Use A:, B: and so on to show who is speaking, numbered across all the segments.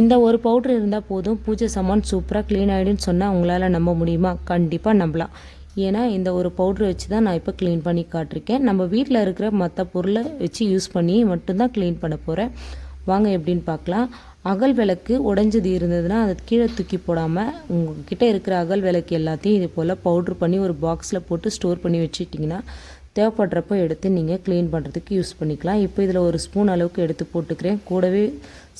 A: இந்த ஒரு பவுட்ரு இருந்தால் போதும். பூஜை சாமான் சூப்பராக க்ளீன் ஆகிடுன்னு சொன்னால் உங்களால் நம்ப முடியுமா? கண்டிப்பாக நம்பலாம். ஏன்னா இந்த ஒரு பவுட்ரு வச்சு தான் நான் இப்போ க்ளீன் பண்ணி காட்டிருக்கேன். நம்ம வீட்டில் இருக்கிற மற்ற பொருளை வச்சு யூஸ் பண்ணி மட்டும்தான் க்ளீன் பண்ண போகிறேன் வாங்க எப்படின்னு பார்க்கலாம். அகல் விளக்கு உடஞ்சது இருந்ததுன்னா அதை கீழே தூக்கி போடாமல் உங்ககிட்ட இருக்கிற அகல் விளக்கு எல்லாத்தையும் இது போல் பவுட்ரு பண்ணி ஒரு பாக்ஸில் போட்டு ஸ்டோர் பண்ணி வச்சுட்டிங்கன்னா தேவைப்படுறப்போ எடுத்து நீங்கள் க்ளீன் பண்ணுறதுக்கு யூஸ் பண்ணிக்கலாம். இப்போ இதில் ஒரு ஸ்பூன் அளவுக்கு எடுத்து போட்டுக்கிறேன். கூடவே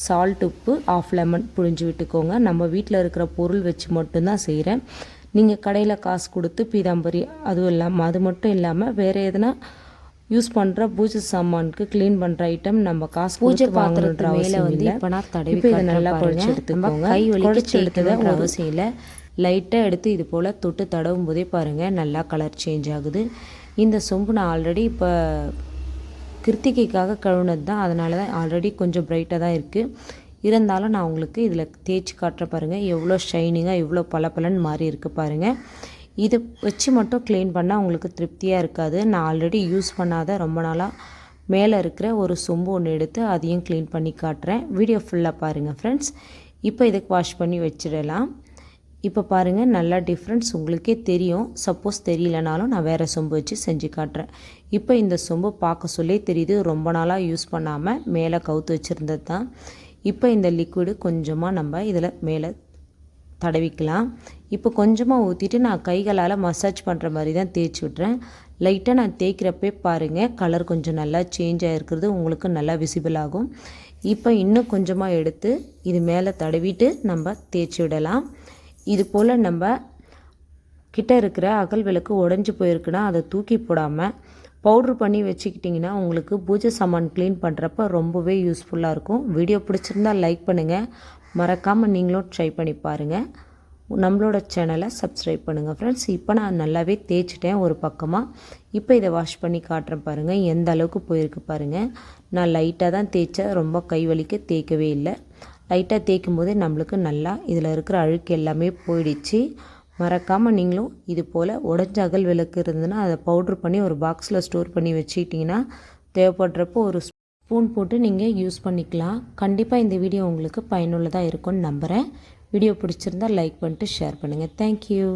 A: சால்ட் உப்பு ஆஃப் லெமன் புழிஞ்சு விட்டுக்கோங்க. நம்ம வீட்டில் இருக்கிற பொருள் வச்சு மட்டும்தான் செய்கிறேன் நீங்கள் கடையில் காசு கொடுத்து பீதாம்பரி அதுவும் இல்லாமல் அது மட்டும் இல்லாமல் வேறு எதுனா யூஸ் பண்ணுற பூஜை சாமானுக்கு க்ளீன் பண்ணுற ஐட்டம் நம்ம காசு பூஜை பாத்திரத்து மேலே வந்து இப்போ நான் தடவி இதை நல்லா குழச்சி எடுத்துக்கோங்க. கை குழச்சி எடுத்ததை அவசியம் இல்லை. லைட்டாக எடுத்து இது போல் தொட்டு தடவும் போதே பாருங்கள் நல்லா கலர் சேஞ்ச் ஆகுது. இந்த சொம்பு நான் ஆல்ரெடி இப்போ கிருத்திகைக்காக கழுவுனது தான் அதனால தான் ஆல்ரெடி கொஞ்சம் பிரைட்டாக தான் இருக்குது இருந்தாலும் நான் உங்களுக்கு இதில் தேய்ச்சி காட்டுற பாருங்கள் எவ்வளோ ஷைனிங்காக எவ்வளோ பளபளன்னு மாறி இருக்குது பாருங்கள் இது வச்சு மட்டும் க்ளீன் பண்ணால் உங்களுக்கு திருப்தியாக இருக்காது. நான் ஆல்ரெடி யூஸ் பண்ணாத ரொம்ப நாளாக மேலே இருக்கிற ஒரு சொம்பு ஒன்று எடுத்து அதையும் க்ளீன் பண்ணி காட்டுறேன். வீடியோ ஃபுல்லாக பாருங்கள் ஃப்ரெண்ட்ஸ் இப்போ இதுக்கு வாஷ் பண்ணி வச்சிடலாம். இப்போ பாருங்கள் நல்லா டிஃப்ரென்ஸ் உங்களுக்கே தெரியும். சப்போஸ் தெரியலனாலும் நான் வேறு சொம்பு வச்சு செஞ்சு காட்டுறேன். இப்போ இந்த சொம்பு பார்க்க சொல்லே தெரியுது. ரொம்ப நாளாக யூஸ் பண்ணாமல் மேலே கவுத்து வச்சுருந்தது தான். இப்போ இந்த லிக்விடு கொஞ்சமாக நம்ம இதில் மேலே தடவிக்கலாம். இப்போ கொஞ்சமாக ஊற்றிட்டு நான் கைகளால் மசாஜ் பண்ணுற மாதிரி தான் தேய்ச்சி விட்றேன் லைட்டாக நான் தேய்க்கிறப்பே பாருங்கள் கலர் கொஞ்சம் நல்லா சேஞ்ச் ஆகிருக்கிறது உங்களுக்கு நல்லா விசிபிள் ஆகும். இப்போ இன்னும் கொஞ்சமாக எடுத்து இது மேலே தடவிட்டு நம்ம தேய்ச்சி விடலாம். இது போல் நம்ம கிட்ட இருக்கிற அகல் விளக்கு உடஞ்சி போயிருக்குன்னா அதை தூக்கி போடாமல் பவுட்ரு பண்ணி வச்சுக்கிட்டிங்கன்னா உங்களுக்கு பூஜை சாமான் க்ளீன் பண்ணுறப்ப ரொம்பவே யூஸ்ஃபுல்லாக இருக்கும். வீடியோ பிடிச்சிருந்தால் லைக் பண்ணுங்கள் மறக்காமல் நீங்களும் ட்ரை பண்ணி பாருங்கள் நம்மளோட சேனலை சப்ஸ்கிரைப் பண்ணுங்கள் ஃப்ரெண்ட்ஸ் இப்போ நான் நல்லாவே தேய்ச்சிட்டேன் ஒரு பக்கமாக இப்போ இதை வாஷ் பண்ணி காட்டுறேன் பாருங்கள் எந்த அளவுக்கு போயிருக்கு பாருங்கள் நான் லைட்டாக தான் தேய்ச்சேன். ரொம்ப கை வலிக்க தேய்க்கவே இல்லை. லைட்டாக தேய்க்கும் போதே நம்மளுக்கு நல்லா இதில் இருக்கிற அழுக்கு எல்லாமே போயிடுச்சு. மறக்காமல் நீங்களும் இது போல் உடஞ்ச அகல் விளக்கு இருந்ததுன்னா அதை பவுட்ரு பண்ணி ஒரு பாக்ஸில் ஸ்டோர் பண்ணி வச்சுக்கிட்டிங்கன்னா தேவைப்படுறப்போ ஒரு ஸ்பூன் போட்டு நீங்கள் யூஸ் பண்ணிக்கலாம். கண்டிப்பாக இந்த வீடியோ உங்களுக்கு பயனுள்ளதாக இருக்கும்னு நம்புகிறேன் வீடியோ பிடிச்சிருந்தால் லைக் பண்ணிட்டு ஷேர் பண்ணுங்கள் தேங்க்யூ.